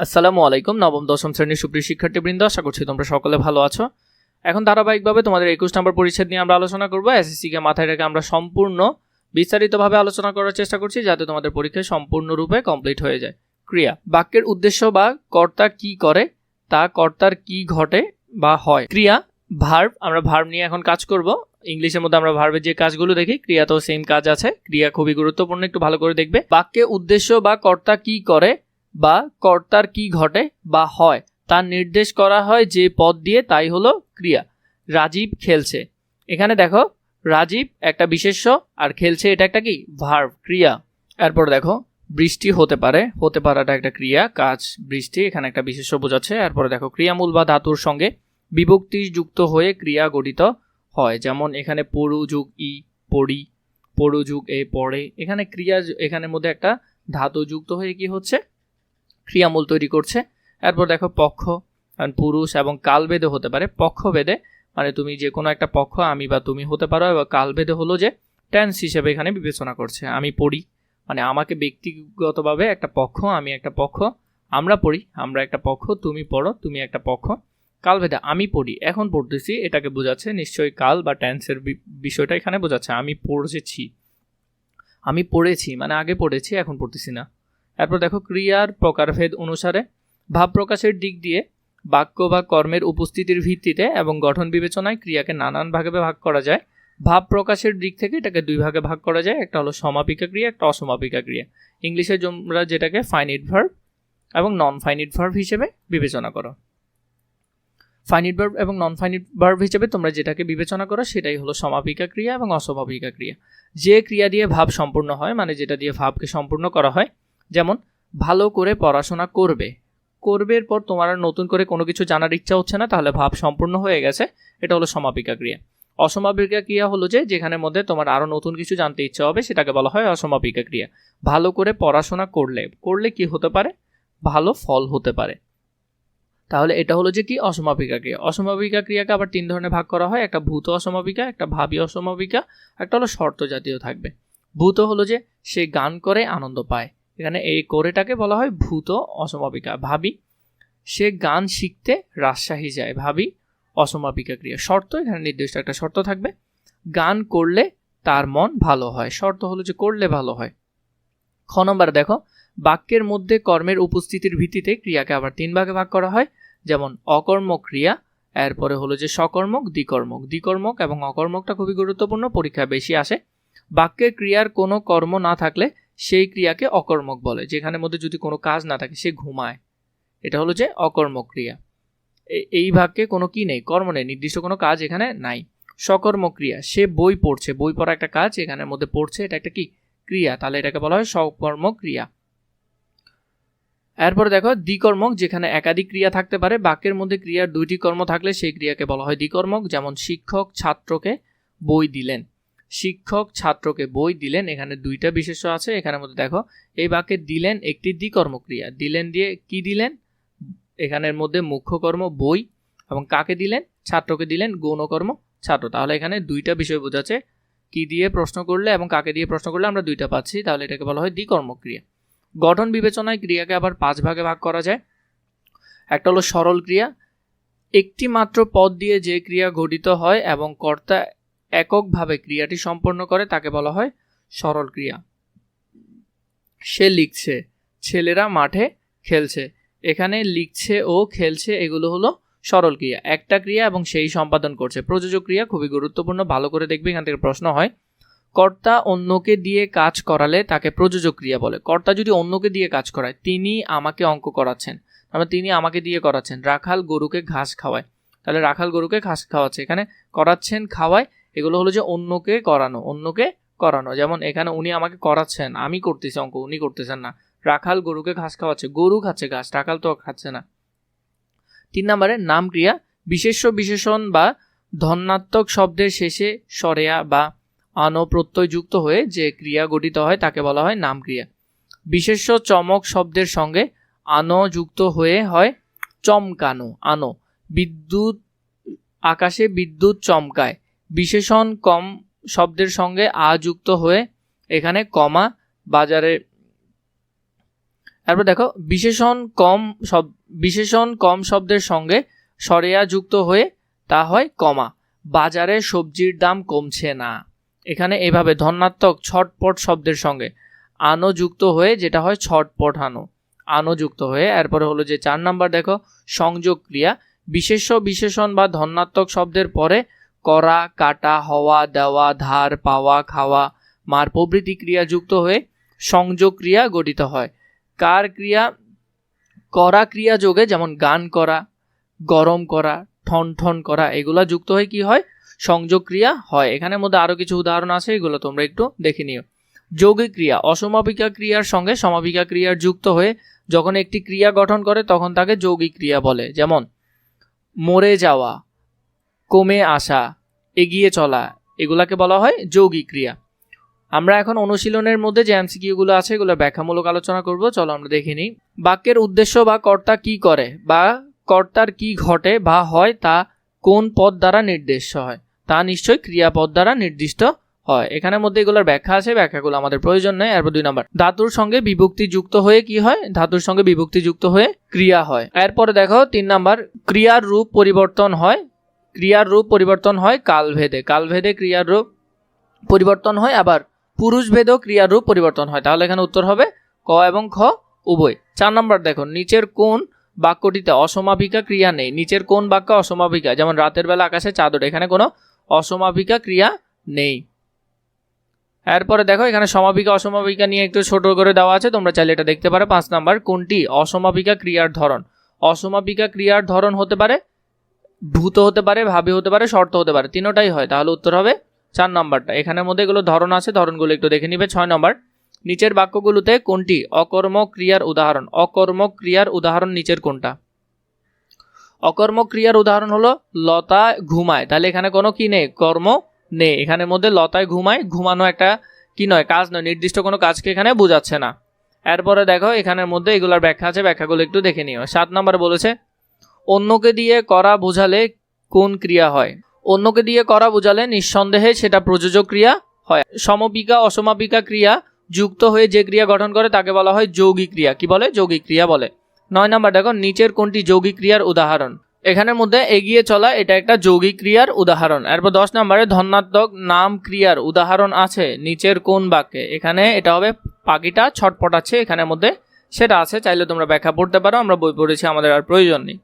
আসসালামু আলাইকুম, নবম, দশম শ্রেণির সুপ্রিয় শিক্ষার্থীবৃন্দ, আশা করছি তোমরা সকলে ভালো আছো। এখন ধারাবাহিকভাবে তোমাদের একুশ নম্বর পরিচ্ছেদ নিয়ে আমরা আলোচনা করব। এসএসসিকে মাথায় রেখে আমরা সম্পূর্ণ, বিস্তারিতভাবে আলোচনা করার চেষ্টা করছি যাতে তোমাদের পরীক্ষায় সম্পূর্ণরূপে কমপ্লিট হয়ে যায়। ক্রিয়া, বাক্যের উদ্দেশ্য বা কর্তা কি করে, তা কর্তার কি ঘটে বা হয়। ক্রিয়া ভার্ব আমরা ভার্ব নিয়ে এখন কাজ করব। ইংলিশের মধ্যে আমরা ভার্বের যে কাজগুলো দেখি, ক্রিয়াতেও সেম কাজ আছে। ক্রিয়া খুবই গুরুত্বপূর্ণ, একটু ভালো করে দেখবে। বাক্যে উদ্দেশ্য বা কর্তা কি করে বা কর্তার কি ঘটে বা হয় তা নির্দেশ করা হয় যে পদ দিয়ে তাই হলো ক্রিয়া। রাজীব খেলছে। এখানে দেখো, রাজীব একটা বিশেষ্য, আর খেলছে এটা একটা কি? ভার্ব, ক্রিয়া। এরপর দেখো, বৃষ্টি হতে পারে, হতে পারাটা একটা ক্রিয়া, কাজ, বৃষ্টি, এখানে একটা বিশেষ্য বোঝাচ্ছে। এরপরে দেখো, ক্রিয়ামূল বা ধাতুর সঙ্গে বিভক্তি যুক্ত হয়ে ক্রিয়া গঠিত হয়। যেমন এখানে পড়ু যুগ ই পড়ি পড়ু যুগ এ পড়ে এখানে ক্রিয়া, এখানের মধ্যে একটা ধাতু যুক্ত হয়ে কি হচ্ছে? ক্রিয়ামূল তৈরি করছে। এরপর দেখো পক্ষ, কারণ পুরুষ এবং কালবেদে হতে পারে। পক্ষভেদে মানে তুমি যে কোনো একটা পক্ষ, আমি বা তুমি হতে পারো এবং কালবেদে হলো যে টেন্স হিসেবে এখানে বিবেচনা করছে। আমি পড়ি মানে আমাকে ব্যক্তিগতভাবে একটা পক্ষ, আমি একটা পক্ষ, আমরা পড়ি, আমরা একটা পক্ষ, তুমি পড়ো, তুমি একটা পক্ষ, কালভেদে আমি পড়ি। এখন পড়তেছি, এটাকে বোঝাচ্ছে নিশ্চয়ই কাল বা টেন্সের বিষয়টা এখানে বোঝাচ্ছে। আমি পড়েছি আমি পড়েছি মানে আগে পড়েছি, এখন পড়তেছি না। এরপর দেখো ক্রিয়ার প্রকারভেদ অনুসারে ভাব প্রকাশের দিক দিয়ে বাক্য বা কর্মের উপস্থিতির ভিত্তিতে এবং গঠন বিবেচনায় ক্রিয়াকে নানান ভাগে ভাগ করা যায়। ভাব প্রকাশের দিক থেকে এটাকে দুই ভাগে ভাগ করা যায়, একটা হলো সমাপিকা ক্রিয়া, একটা অসমাপিকা ক্রিয়া। ইংলিশে তোমরা যেটাকে ফাইনিট ভার্ব এবং নন ফাইনিট ভার্ব হিসেবে বিবেচনা করো। ফাইনিট ভার্ব এবং নন ফাইনিট ভার্ব হিসেবে তোমরা যেটাকে বিবেচনা করো, সেটাই হলো সমাপিকা ক্রিয়া এবং অসমাপিকা ক্রিয়া। যে ক্রিয়া দিয়ে ভাব সম্পূর্ণ হয় মানে যেটা দিয়ে ভাবকে সম্পূর্ণ করা হয় যেমন, ভালো করে পড়াশোনা করবে। করবের পর তোমার আর নতুন করে কোনো কিছু জানার ইচ্ছা হচ্ছে না, তাহলে ভাব সম্পূর্ণ হয়ে গেছে। এটা হলো সমাপিকা ক্রিয়া। অসমাপিকা ক্রিয়া হলো যে যেখানের মধ্যে তোমার আরও নতুন কিছু জানতে ইচ্ছা হবে, সেটাকে বলা হয় অসমাপিকা ক্রিয়া। ভালো করে পড়াশোনা করলে করলে কি হতে পারে? ভালো ফল হতে পারে। তাহলে এটা হলো যে কি? অসমাপিকা ক্রিয়া। অসমাপিকা ক্রিয়াকে আবার তিন ধরনের ভাগ করা হয়, একটা ভূত অসমাপিকা, একটা ভাবি অসমাপিকা, একটা হলো শর্ত জাতীয় থাকবে। ভূত হলো যে, সে গান করে, আনন্দ পায়। এখানে এই কোরেটাকে বলা হয় ভূত অসমাপিকা। ভাবি, সে গান শিখতে রাজশাহী যায়। ভাবি, অসমাপিকা ক্রিয়া। শর্ত, এখানে নির্দিষ্ট একটা শর্ত থাকবে। গান করলে তার মন ভালো হয়। শর্ত হলো যে করলে ভালো হয়। খ নম্বর দেখো, বাক্যের মধ্যে কর্মের উপস্থিতির ভিত্তিতে ক্রিয়াকে আবার তিন ভাগে ভাগ করা হয়। যেমন, অকর্মক ক্রিয়া, এরপরে হলো যে সকর্মক, দ্বিকর্মক। দ্বিকর্মক এবং অকর্মকটা খুবই গুরুত্বপূর্ণ, পরীক্ষা বেশি আসে। বাক্যের ক্রিয়ার কোনো কর্ম না থাকলে সেই ক্রিয়াকে অকর্মক বলে যেখানে মধ্যে যদি কোনো কাজ না থাকে, সে ঘুমায়। এটা হলো যে অকর্মক ক্রিয়া। এই ভাগকে কোনো কি নেই, কর্ম নেই, নির্দিষ্ট কোনো কাজ এখানে নাই। সকর্মক ক্রিয়া, সে বই পড়ছে, বই পড়া একটা কাজ এখানের মধ্যে পড়ছে, এটা একটা কি? ক্রিয়া, তাহলে এটাকে বলা হয় সকর্মক ক্রিয়া। এরপরে দেখো, দ্বিকর্মক, যেখানে একাধিক ক্রিয়া থাকতে পারে, বাক্যের মধ্যে ক্রিয়ার দুইটি কর্ম থাকলে সেই ক্রিয়াকে বলা হয় দ্বিকর্মক, যেমন শিক্ষক ছাত্রকে বই দিলেন। শিক্ষক ছাত্রকে বই দিলেন, এখানে দুইটা বিশেষ্য আছে, এখানের মধ্যে দেখো, এই বাক্যে দিলেন একটি দ্বিকর্মক্রিয়া, দিলেন দিয়ে কি দিলেন? এখানের মধ্যে মুখ্য কর্ম বই, এবং কাকে দিলেন? ছাত্রকে দিলেন, গৌণকর্ম ছাত্র। তাহলে এখানে দুইটা বিষয় বোঝাচ্ছে, কি দিয়ে প্রশ্ন করলে এবং কাকে দিয়ে প্রশ্ন করলে আমরা দুইটা পাচ্ছি, তাহলে এটাকে বলা হয় দ্বিকর্মক্রিয়া। গঠন বিবেচনায় ক্রিয়াকে আবার পাঁচ ভাগে ভাগ করা যায়। একটা হলো সরল ক্রিয়া, একটি মাত্র পদ দিয়ে যে ক্রিয়া গঠিত হয় এবং কর্তা এককভাবে ক্রিয়াটি সম্পন্ন করে, তাকে বলা হয় সরল ক্রিয়া। সে লিখছে, ছেলেরা মাঠে খেলছে। এখানে লিখছে ও খেলছে, এগুলো হলো সরল ক্রিয়া। একটা ক্রিয়া এবং সেই সম্পাদন করছে। প্রযোজক ক্রিয়া খুবই গুরুত্বপূর্ণ, ভালো করে দেখবে, এখান থেকে প্রশ্ন হয়। কর্তা অন্যকে দিয়ে কাজ করালে তাকে প্রযোজক ক্রিয়া বলে। কর্তা যদি অন্যকে দিয়ে কাজ করায়, তিনি আমাকে অঙ্ক করাচ্ছেন। তাহলে তিনি আমাকে দিয়ে করাচ্ছেন। রাখাল গরুকে ঘাস খাওয়ায়। তাহলে রাখাল গরুকে ঘাস খাওয়াচ্ছে। এখানে করাচ্ছেন, খাওয়ায় এগুলো হলো যে অন্যকে করানো অন্যকে করানো। যেমন এখানে উনি আমাকে করাচ্ছেন, আমি করতেছি অঙ্ক, উনি করতেছেন না। রাখাল গরুকে ঘাস খাওয়াচ্ছে, গরু খাচ্ছে ঘাস, রাখাল তো খাচ্ছে না। তিন নম্বরে, নাম ক্রিয়া, বিশেষ্য বিশেষণ বা ধন্যাত্মক শব্দের শেষে সরেয়া বা আনো প্রত্যয় যুক্ত হয়ে যে ক্রিয়া গঠিত হয় তাকে বলা হয় নাম ক্রিয়া। বিশেষ্য চমক শব্দের সঙ্গে আনো যুক্ত হয়ে হয় চমকানো, আনো। বিদ্যুৎ, আকাশে বিদ্যুৎ চমকায়। বিশেষণ কম শব্দের সঙ্গে আ যুক্ত হয়ে এখানে কমা বাজারে। তারপর দেখো, বিশেষণ কম শব বিশেষণ কম শব্দের সঙ্গে সরেয়া যুক্ত হয়ে তা হয় কমা। বাজারে সবজির দাম কমছে না। এখানে এভাবে ধনাত্মক ছটপট শব্দের সঙ্গে আনো যুক্ত হয়ে যেটা হয় ছটপট আনো। আনো যুক্ত হয়ে, এরপরে হলো যে চার নাম্বার দেখো, সংযোগ ক্রিয়া। বিশেষ্য বিশেষণ বা ধনাত্মক শব্দের পরে করা, কাটা, হওয়া, দেওয়া, ধার, পাওয়া, খাওয়া, মার প্রভৃতি ক্রিয়া যুক্ত হয়ে সংযোগ ক্রিয়া গঠিত হয়। কার ক্রিয়া? করা ক্রিয়া যোগে যেমন গান করা, গরম করা, ঠন ঠন করা, এগুলা যুক্ত হয়ে কি হয়? সংযোগ ক্রিয়া হয়। এখানের মধ্যে আরও কিছু উদাহরণ আছে, এগুলো তোমরা একটু দেখে নিও। যৌগিক ক্রিয়া, অসমাপিকা ক্রিয়ার সঙ্গে সমাপিকা ক্রিয়ার যুক্ত হয়ে যখন একটি ক্রিয়া গঠন করে, তখন তাকে যৌগিক ক্রিয়া বলে। যেমন, মরে যাওয়া, কমে আসা এগিয়ে চলা, এগুলাকে বলা হয় যৌগিক ক্রিয়া। আমরা এখন অনুশীলনের মধ্যে যে এমসিকিউগুলো আছে, এগুলো ব্যাখ্যামূলক আলোচনা করব। চলো আমরা দেখে নিই। বাক্যের উদ্দেশ্য বা কর্তা কি করে বা কর্তার কি ঘটে বা হয় তা কোন পদ দ্বারা নির্দেশ হয়? তা নিশ্চয়ই ক্রিয়াপদ দ্বারা নির্দিষ্ট হয়। এখানের মধ্যে এগুলোর ব্যাখ্যা আছে, ব্যাখ্যাগুলো আমাদের প্রয়োজন নেই। এরপর দুই নম্বর। ধাতুর সঙ্গে বিভক্তি যুক্ত হয়ে কি হয়? ধাতুর সঙ্গে বিভক্তি যুক্ত হয়ে ক্রিয়া হয়। এরপরে দেখো, তিন নাম্বার, ক্রিয়ার রূপ পরিবর্তন হয়। ক্রিয়ার রূপ পরিবর্তন হয় কালভেদে। কালভেদে ক্রিয়ার রূপ পরিবর্তন হয়, আবার পুরুষ ভেদেও ক্রিয়ার রূপ পরিবর্তন হয়। তাহলে এখানে উত্তর হবে ক এবং খ উভয়। চার নম্বর দেখো, নিচের কোন বাক্যটিতে অসমাপিকা ক্রিয়া নেই। নিচের কোন বাক্য অসমাপিকা, যেমন রাতের বেলা আকাশে চাদর, এখানে কোনো অসমাপিকা ক্রিয়া নেই। এরপরে দেখো, এখানে সমাপিকা, অসমাপিকা নিয়ে একটু ছোট করে দেওয়া আছে, তোমরা চাইলে এটা দেখতে পারো। পাঁচ নাম্বার, কোনটি অসমাপিকা ক্রিয়ার ধরন? অসমাপিকা ক্রিয়ার ধরন হতে পারে ভূত হতে পারে, ভাবি হতে পারে, শর্ত হতে পারে। তিনোটাই হয়। তাহলে উত্তর হবে চার নম্বরটা। এখানের মধ্যে এগুলো ধরন আছে, ধরনগুলো একটু দেখে নিবে। ছয় নম্বর, নিচের বাক্যগুলোতে কোনটি? অকর্ম ক্রিয়ার উদাহরণ। অকর্ম ক্রিয়ার উদাহরণ নিচের কোনটা? অকর্ম ক্রিয়ার উদাহরণ হলো লতা ঘুমায়। তাহলে এখানে কোনো কি নেই? কর্ম নেই। এখানের মধ্যে লতায় ঘুমায়। ঘুমানো একটা কি নয়? কাজ নয়। নির্দিষ্ট কোনো কাজকে এখানে বোঝাচ্ছে না। এরপরে দেখো এখানের মধ্যে এগুলোর ব্যাখ্যা আছে। ব্যাখ্যাগুলো একটু দেখে নিও। সাত নম্বরে বলেছে অন্যকে দিয়ে করা বোঝালে কোন ক্রিয়া হয়? অন্যকে দিয়ে করা বোঝালে নিঃসন্দেহে সেটা প্রযোজক ক্রিয়া হয়। সমপিকা, অসমাপিকা ক্রিয়া যুক্ত হয়ে যে ক্রিয়া গঠন করে তাকে বলা হয় যৌগিক ক্রিয়া। কি বলে? যৌগিক ক্রিয়া বলে। নয় নাম্বার, দেখো, নিচের কোনটি যৌগিক ক্রিয়ার উদাহরণ? এখানের মধ্যে এগিয়ে চলা এটা একটা যৌগিক ক্রিয়ার উদাহরণ। এরপর দশ নম্বরে, ধনাত্মক নাম ক্রিয়ার উদাহরণ আছে নিচের কোন বাক্যে। এখানে এটা হবে পাখিটা ছটপটাচ্ছে এখানের মধ্যে সেটা আছে, চাইলে তোমরা ব্যাখ্যা পড়তে পারো, আমরা বই পড়েছি, আমাদের আর প্রয়োজন নেই।